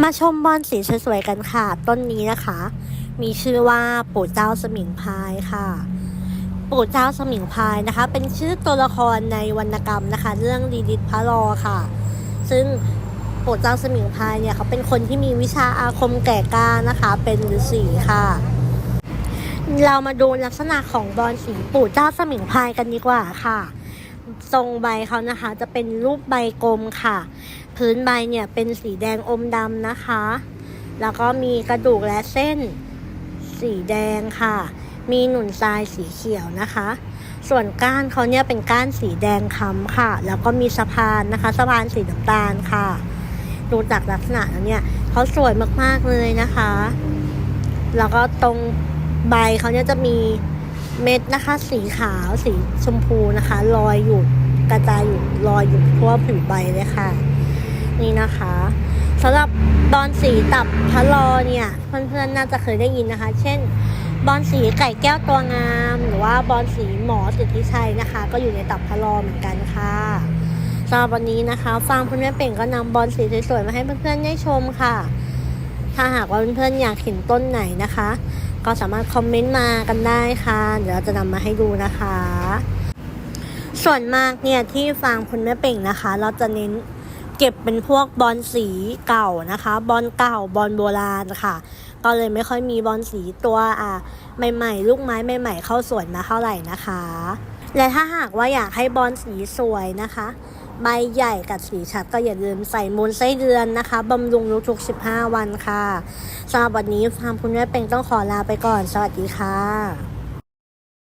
มาชมบอลสีสวยๆกันค่ะ ต้นนี้นะคะ มีชื่อว่าปู่เจ้าสมิงพายค่ะ ปู่เจ้าสมิงพายนะคะ เป็นชื่อตัวละครในวรรณกรรมนะคะ เรื่องดีดิตพระรอค่ะ ซึ่งปู่เจ้าสมิงพายเนี่ยเขาเป็นคนที่มีวิชาอาคมแก่กล้านะคะ เป็นฤาษีค่ะ เรามาดูลักษณะของบอลสีปู่เจ้าสมิงพายกันดีกว่าค่ะ ทรงใบเขานะคะ จะเป็นรูปใบกลมค่ะ พื้นใบเนี่ยเป็นสีแดงอมดำนะคะ แล้วก็มีกระดูกและเส้นสีแดงค่ะ มีหนุนทรายสีเขียวนะคะ ส่วนก้านเขาเนี่ยเป็นก้านสีแดงค้ำค่ะ แล้วก็มีสะพานนะคะ สะพานสีน้ำตาลค่ะ ดูจากลักษณะแล้วเนี่ยเขาสวยมากๆเลยนะคะ แล้วก็ตรงใบเขาเนี่ยจะมี เม็ดนะคะ สีขาวสีชมพูนะคะลอยอยู่กระจายอยู่ลอยอยู่ทั่วผิวใบเลยค่ะ นี่นะคะสำหรับบอลสีตับพะลอเนี่ยเพื่อนๆน่าจะเคยได้ยินนะคะ เช่น บอลสีไก่แก้วตัวงาม หรือว่าบอลสีหมอสิทธิชัยนะคะ ก็อยู่ในตับพะลอเหมือนกันค่ะสำหรับวันนี้นะคะฟาร์มคุณแม่เป่งก็นำบอลสีสวยๆมาให้เพื่อนๆได้ชมค่ะ ถ้าหากว่าเพื่อนๆอยากเห็นต้นไหนนะคะ ก็สามารถคอมเมนต์มากันได้ค่ะ เดี๋ยวเราจะนำมาให้ดูนะคะ ส่วนมากเนี่ยที่ฟาร์มคุณแม่เป่งนะคะ เราจะเน้นเก็บเป็นพวกบอลสีเก่านะคะ บอลเก่าบอลโบราณค่ะ ก็เลยไม่ค่อยมีบอลสีตัวอ่าใหม่ๆ ลูกไม้ใหม่ๆ เข้าสวนมาเท่าไหร่นะคะ และถ้าหากว่าอยากให้บอลสีสวยนะคะ ใบใหญ่กับสีชัดก็อย่าลืมใส่มูลไส้เดือนนะคะบำรุงทุกๆ15 วันค่ะสำหรับวันนี้ฟาร์มคุณแม่เป่งต้องขอลาไปก่อน สวัสดีค่ะ